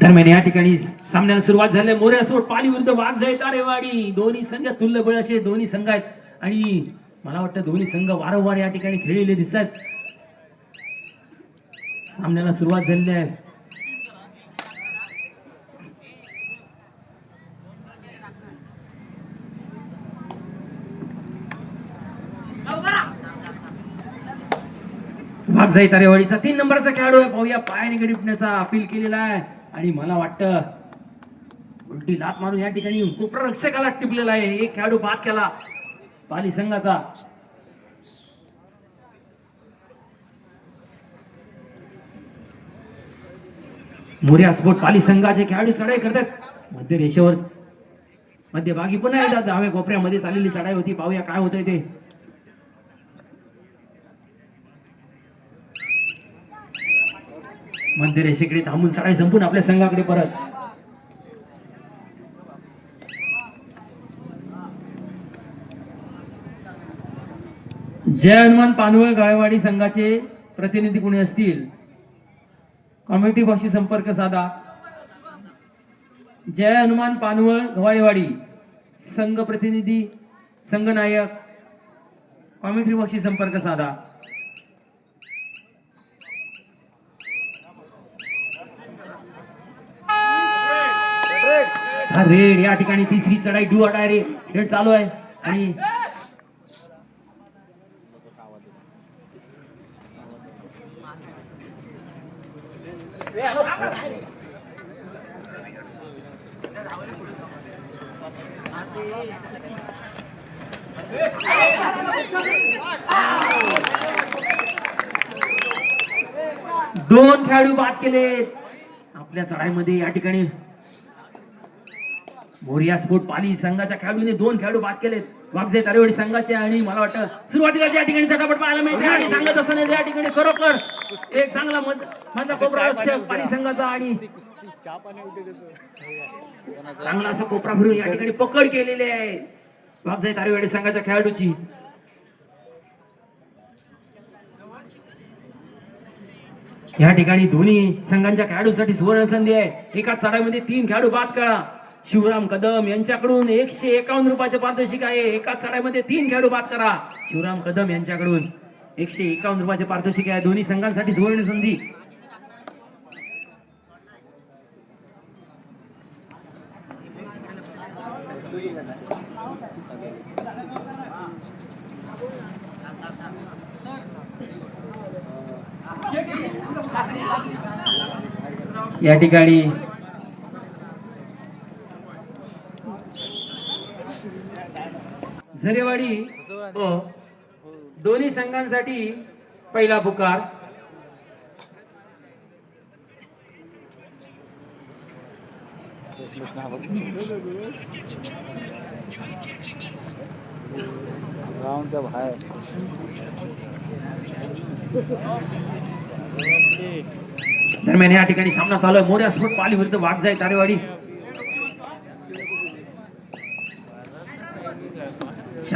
दरम्यान या ठिकाणी सामन्याला सुरुवात झाली. आहे. मोरे पाली विरुद्ध वाघ तारेवाडी दोन्ही संघ तुल्य बळ असे दोन्ही संघ आहेत. आणि मला वाटतं दोन्ही संघ वारंवार या ठिकाणी खेळलेले दिसतात सामन्याला सुरुवात झालेली आहे. वाघजाई तारेवाडीचा तीन नंबरचा खेळाडू आहे. पाहूया पायाने गडी अपील केलेला आहे. आणि मला वाटतं उलटी लात मारून या ठिकाणी कोपरा रक्षकाला टिपलेला आहे. एक खेळाडू बाद केला. पाली संघाचा. मोर्या स्पोर्ट पाली संघाचे खेळाडू चढाई करतात. मध्य रेषेवर मध्यभागी पुन्हा एकदा दहाव्या कोपऱ्यामध्ये चाललेली चढाई होती. पाहूया काय होतंय ते. मध्य रेषेकडे थांबून सगळे संपून आपल्या संघाकडे परत. जय हनुमान पानवळ गायवाडी संघाचे प्रतिनिधी कोणी असतील? कॉम्युनिटी भाषी संपर्क साधा. जय हनुमान पानवळ गवाळेवाडी संघ प्रतिनिधी संघनायक कॉम्युनिटी भाषी संपर्क साधा. हा रेड या ठिकाणी तिसरी चढाई डू अटाय रे रेड चालू आहे. आणि दोन खेळाडू बाद केले आपल्या चढाईमध्ये या ठिकाणी मोरिया स्पोर्ट पाली. संघाच्या खेळाडूने दोन खेळाडू बाद केलेत. वागजे तारेवाडी संघाचे आणि मला वाटतं सुरुवातीला या ठिकाणी चटापट पाहायला मिळते आणि सांगत असताना या ठिकाणी खरोखर एक चांगला मध मधला कोपरा रक्षक पाली संघाचा आणि चांगला असा कोपरा फिरून या ठिकाणी पकड केलेली आहे. वागजे तारेवाडी संघाच्या खेळाडूची. या ठिकाणी दोन्ही संघांच्या खेळाडूसाठी सुवर्ण संधी आहे. एका चढाईमध्ये तीन खेळाडू बाद करा. शिवराम कदम यांच्याकडून एकशे एकावन्न रुपयाचे पारितोषिक आहे. एकाच चढाईमध्ये तीन खेळाडू बाद करा. शिवराम कदम यांच्याकडून एकशे एकावन्न रुपयाचे पारितोषिक आहे. दोन्ही संघांसाठी सुवर्ण संधी. या ठिकाणी झरेवाडी हो दोन्ही संघांसाठी पहिला पुकार. दरम्यान या ठिकाणी सामना चालू आहे. मोर्या स्फोट पाली विरुद्ध वाघ जाय तारेवाडी.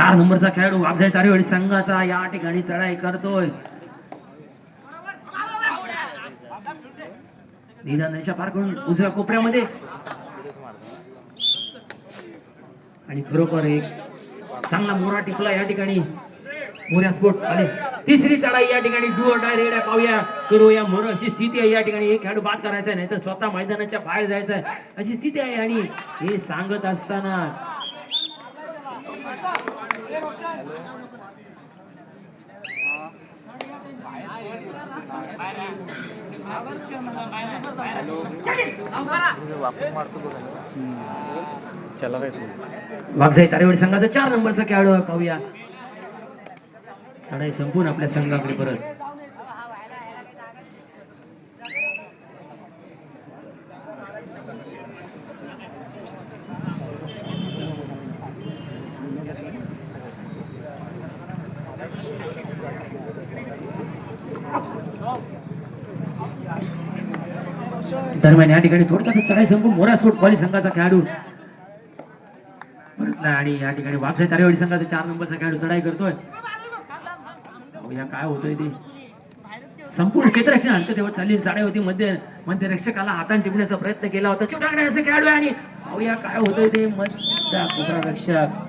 चार नंबरचा खेळाडू वाघजाय तारेवाडी संघाचा या ठिकाणी चढाई करतोय. निदान रेषा पार करून उजव्या कोपऱ्यामध्ये. आणि खरोखर एक चांगला मोरा टिपला या ठिकाणी. मोऱ्या स्पोर्ट आले तिसरी चढाई या ठिकाणी. डू डाय रेड्या पाहूया करू या मोर. अशी स्थिती आहे या ठिकाणी. एक खेळाडू बाद करायचा नाही तर स्वतः मैदानाच्या बाहेर जायचं आहे. अशी स्थिती आहे आणि हे सांगत असताना वापरून चला तारेवाडी संघाचा चार नंबरचा खेळाडू आहे पाहूया लढाई संपून आपल्या संघाकडे परत. दरम्यान या ठिकाणी थोडक्यात चढाई संपून मोरा स्पोर्ट कॉलेज संघाचा खेळाडू. परतला आणि या ठिकाणी वागसाई तारेवाडी संघाचा चार नंबरचा खेळाडू चढाई करतोय. या काय होतोय ते? संपूर्ण क्षेत्ररक्षण हलकं तेव्हा चालली चढाई होती. मध्य मध्य रक्षकाला हातान टिपण्याचा प्रयत्न केला होता. छोटाकडे असे खेळाडू आहे आणि या काय होतंय ते? मध्य रक्षक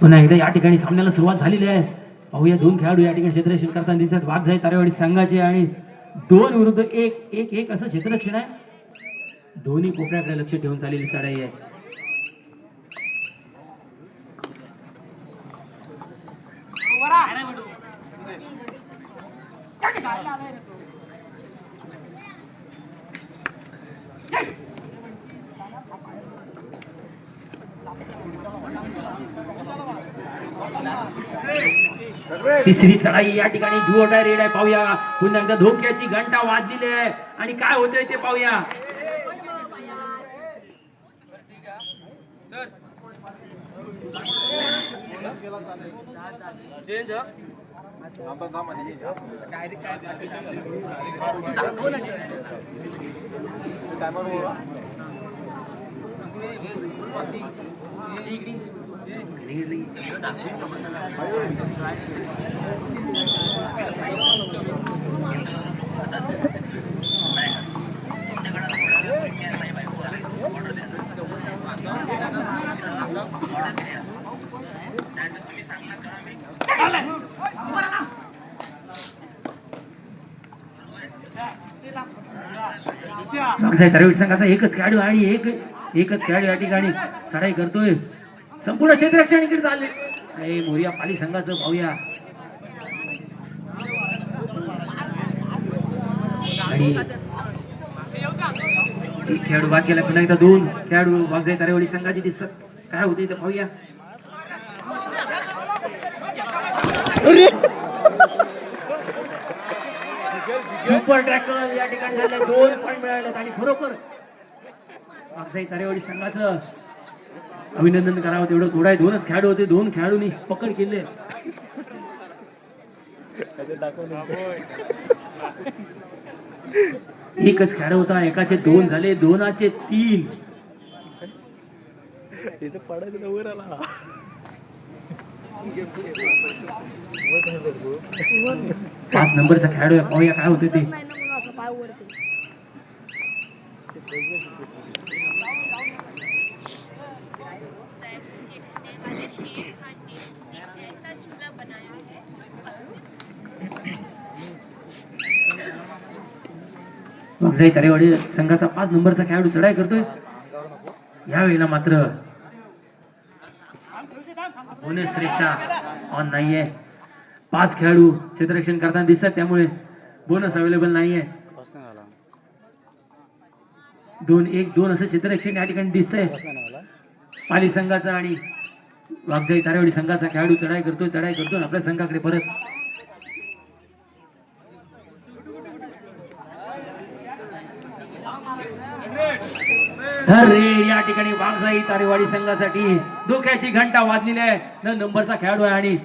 पुन्हा एकदा या ठिकाणी सामन्याला सुरुवात झालेली आहे. पाहूया दोन खेळाडू या ठिकाणी क्षेत्ररक्षण करताना दिसत. वाद जाई तारेवाडी संघाचे आणि दोन विरुद्ध एक एक एक असं क्षेत्ररक्षण आहे. दोन्ही कोपऱ्याकडे लक्ष ठेवून चाललेली चढाई आहे. तिसरी चढाई या ठिकाणी दुवटा रेड आहे पाहूया. पुन्हा एकदा धोक्याची घंटा वाजलेली आहे. आणि काय होतंय ते पाहूया. बाबासाहेब तारेवाडी संघाचा एकच खेळाडू आणि एक एकच खेळाडू या ठिकाणी चढाई करतोय. संपूर्ण क्षेत्ररक्षण इकडे चालले अरे मोरिया पाली संघाचं पाहूया एक खेळाडू बाद केला पुन्हा एकदा दोन. खेळाडू वागजाई तारेवाडी संघाची दिसत काय होते ते पाहूया सुपर टॅकल या ठिकाणी झाले. दोन पॉईंट मिळाले आणि खरोखर वागजाई तारेवाडी संघाचं अभिनंदन करावं तेवढं थोडं आहे. दोनच खेळाडू होते. दोन खेळाडूंनी पकड केले. एकच खेळ होता. एकाचे दोन झाले. दोनाचे तीन. पाच नंबरचा खेळाडू आहे. पाहूया काय होते ते. नाही तरेवाडी संघाचा पाच नंबरचा खेळाडू चढाई करतोय. यावेळेला मात्र बोनस रेषा ऑन नाहीये. पाच खेळाडू क्षेत्ररक्षण करताना दिसतात त्यामुळे बोनस अवेलेबल नाहीये. दोन एक दोन असं क्षेत्ररक्षण या ठिकाणी दिसतंय. पाली संघाचा आणि वागजाई तारेवाडी संघाचा खेळाडू चढाई करतोय चढाई करतोय. आपल्या संघाकडे परत रेड या ठिकाणी वाघजाई तारेवाडी संघासाठी धोक्याची घंटा वाजलेली आहे. न नंबरचा खेळाडू आहे आणि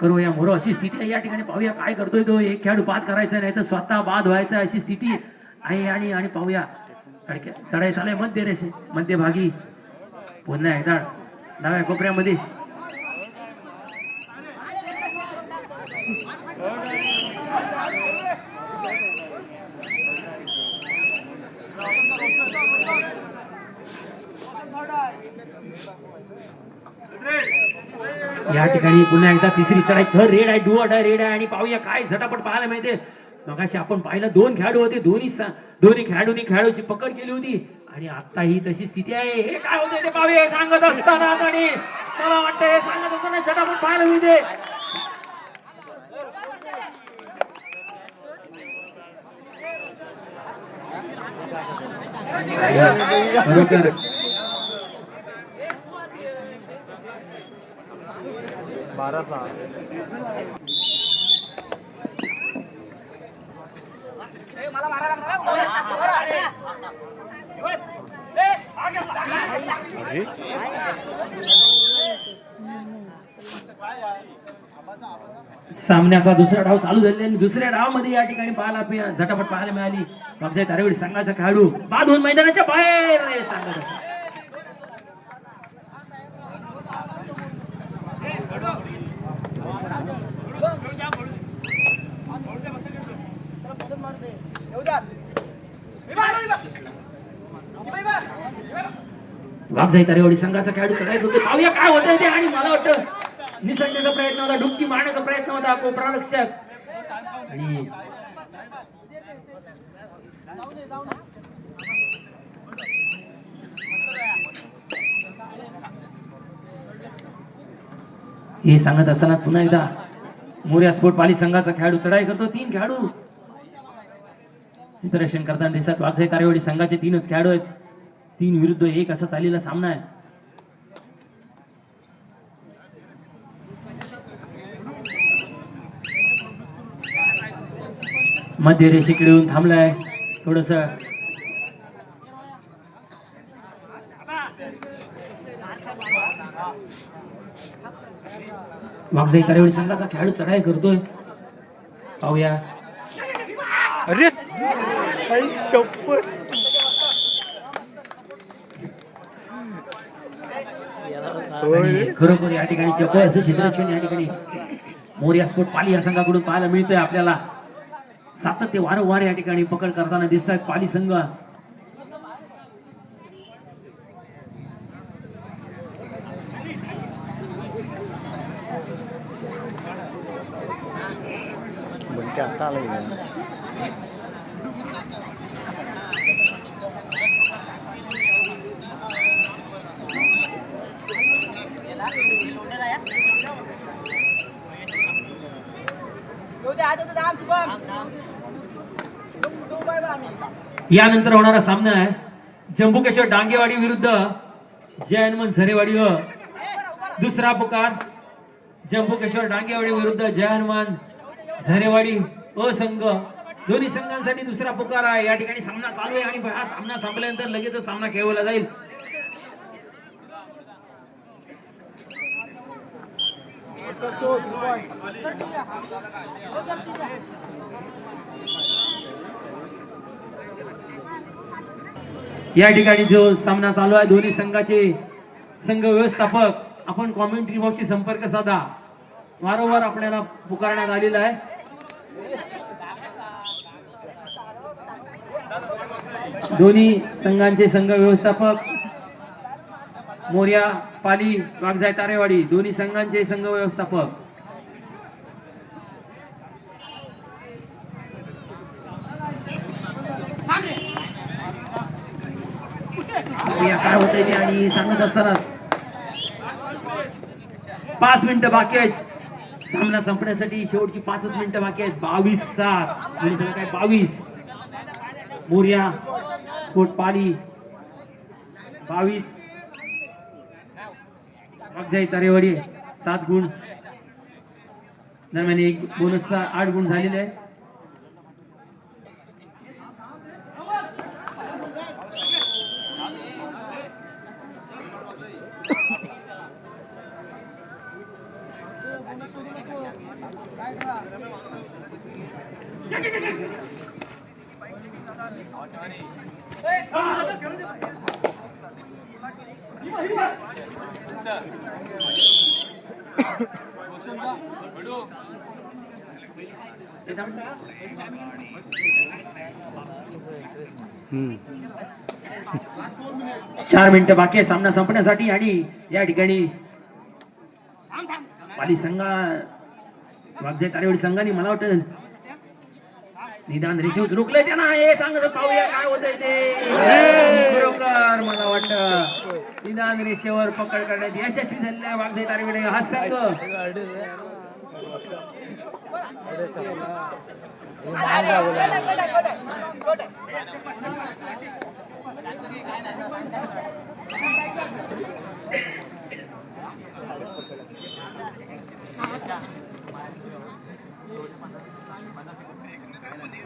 करूया मोरो अशी स्थिती आहे. या ठिकाणी पाहूया काय करतोय तो. एक खेळाडू बाद करायचा नाही तर स्वतः बाद व्हायचा अशी स्थिती आहे आणि आणि पाहूया. सडाई चढाई चालय मध्य रेषे मध्यभागी पुन्हा एकदा डाव्या कोपऱ्यामध्ये. या ठिकाणी पुन्हा एकदा तिसरी चढाई थर रेड आहे डुअट आहे रेड आहे आणि पाहूया काय झटापट पाहायला मिळते. मगाशी आपण पाहिलं दोन खेळाडू होते दोन्ही दोन्ही खेळाडूंनी खेळाडूची पकड केली होती. आणि आता ही तशी स्थिती आहे. हे काय होते ते पाहूया हे सांगत असताना आणि मला वाटतं हे सांगत असताना झटापट पाहायला मिळते. बरोबर बारा सामन्याचा दुसरा डाव चालू झालेला आणि दुसऱ्या डावामध्ये या ठिकाणी पाहायला झटापट पाहायला मिळाली. बापसाहेब तारेवडी संघाचा खेळाडू बाधून मैदानाच्या बाहेर सांगत होता. वाघजाई तारेवाडी संघाचा खेळाडू सगळ्यात होते पाहूया काय होतंय ते. आणि मला वाटतं निसटण्याचा प्रयत्न होता डुबकी मारण्याचा प्रयत्न होता. कोपरा रक्षक आणि हे सांगत असताना पुन्हा एकदा मोर्या स्पोर्ट पाली संघाचा खेळाडू चढाई करतो. तीन खेळाडू. चित्ररक्षण करताना दिसत वाघजाई तारेवाडी संघाचे तीनच खेळाडू आहेत. तीन विरुद्ध एक असा चाललेला सामना आहे. मध्य रेषेकडे येऊन थांबलाय. थोडस वाघजाई वेळी संघाचा खेळाडू चढाई करतोय. पाहूया. अरे! शपथ! आणि खरोखर या ठिकाणी चपळ असं क्षेत्ररक्षण या ठिकाणी. मोर्या स्पोर्ट पाली या संघाकडून पाहायला मिळतंय आपल्याला. सातत्य वारंवार या ठिकाणी पकड करताना दिसतात पाली संघ बंटी आता आला इकडे. यानंतर होणारा सामना आहे. जम्बूकेश्वर हो. डांगेवाडी विरुद्ध जय हनुमान झरेवाडी हो अ दुसरा पुकार जम्बूकेश्वर डांगेवाडी विरुद्ध जय हनुमान झरेवाडी असंघ दोन्ही संघांसाठी दुसरा पुकार आहे. या ठिकाणी सामना चालू आहे आणि हा सामना संपल्यानंतर लगेचच सामना खेळवला जाईल. या ठिकाणी जो सामना चालू आहे दोन्ही संघाचे संघ व्यवस्थापक आपण कॉमेंट्री बॉक्सशी संपर्क साधा. वारंवार आपल्याला पुकारण्यात आलेला आहे. दोन्ही संघांचे संघ व्यवस्थापक मोर्या पाली वाघजाय तारेवाडी दोन्ही संघांचे संघ व्यवस्थापक. काय होत ते आणि सांगत असताना पाच मिनिटं बाकी आहेत. सामना संपण्यासाठी शेवटची पाचच मिनिटं बाकी आहेत. बावीस सात. आणि त्याला काय बावीस? मोर्या स्पोर्ट पाली. बावीस. वाघजाई तारेवाडी सात गुण. दरम्यान एक बोनसचा आठ गुण झालेले आहे चार मिनिटं बाकी आहे सामना संपण्यासाठी आणि या ठिकाणी पाली संघा वागजे तारेवडी संघाने मला वाटतं निदान रिसिव्ह रोखलंय त्यांना. हे सांगत पाहूया काय होत ते. खरोखर मला वाटतं निदान रेषेवर पकड करण्यात यशस्वी झालेला वागजे हा संघ.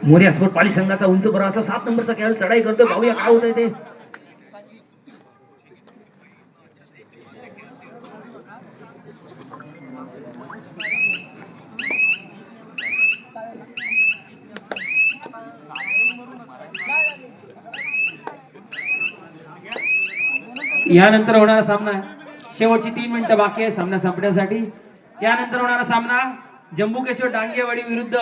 मोर्यासमोर पाली संघाचा उंच बरा असा सात नंबरचा खेळ चढाई करतो पाहूया काय होत आहे ते? यानंतर होणारा सामना शेवटची तीन मिनिटं बाकी आहे सामना संपण्यासाठी. त्यानंतर होणारा सामना जम्बुकेश्वर डांगेवाडी विरुद्ध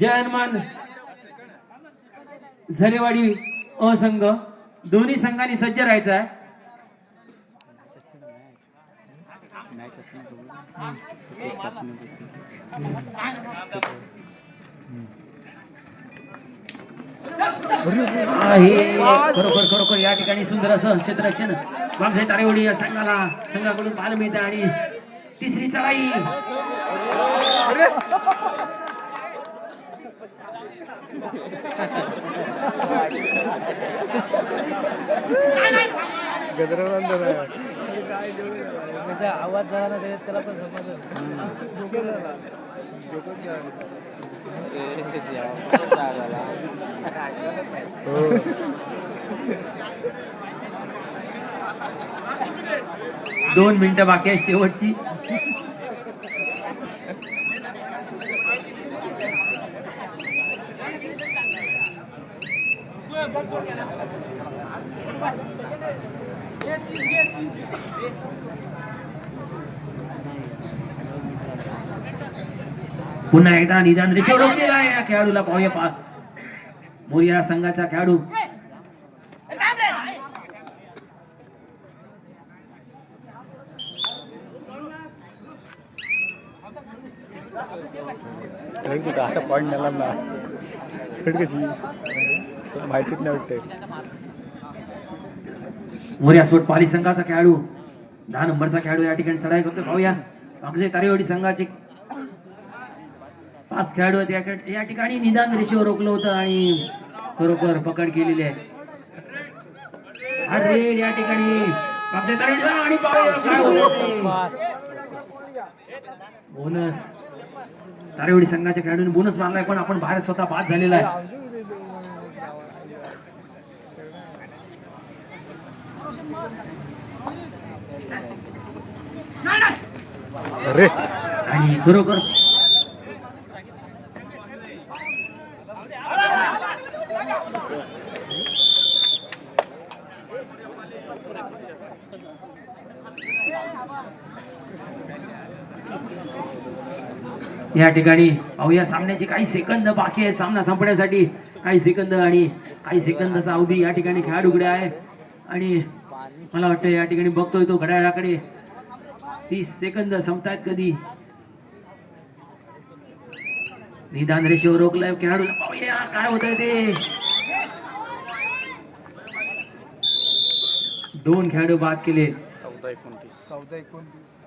जय हनुमान झरेवाडी असंघ. दोन्ही संघांनी सज्ज राहायचं आहे. खरोखर खरोखर या ठिकाणी सुंदर असं क्षेत्ररक्षण. बागसाई तारेवडी या संघाला संघाकडून पाहायला मिळते आणि तिसरी चढाई आवाज जरा ना त्याला पण दोन मिनिटं बाकी आहे शेवटची. पुन्हा एकदा निदान रेषेवर रोखलेला आहे या खेळाडूला पाहूया पा मोरिया संघाचा खेळाडू. आता पॉईंट नेला ना. थर्ड कशी? माहितीच नाही वाटते मोर्या स्पोर्ट पाली संघाचा खेळाडू. दहा नंबरचा खेळाडू या ठिकाणी चढाई करतो पाहूया. अक्षय तारेवाडी संघाचे पाच खेळाडू आहेत. या- या ठिकाणी निदान रेषेवर रोखलं होतं आणि खरोखर पकड केलेली आहे. अरे या ठिकाणी. आणि. बोनस. तारेवाडी संघाच्या खेळाडूने बोनस मारलाय पण आपण बाहेर स्वतः बाद झालेला आहे. अरे. आणि खरोखर या ठिकाणी पाहूया सामन्याचे काही सेकंद बाकी आहेत. सामना संपण्यासाठी काही सेकंद आणि काही सेकंदाचा अवधी या ठिकाणी खेळाडूकडे आहे. आणि मला वाटतं या ठिकाणी बघतोय तो घड्याळाकडे. तीस सेकंद संपतायत कधी? निदान रेषेवर रोखलाय खेळाडूला पाहूया काय होत ते? दोन खेळाडू बाद केले. चौदा एकोणतीस. चौदा एकोणतीस.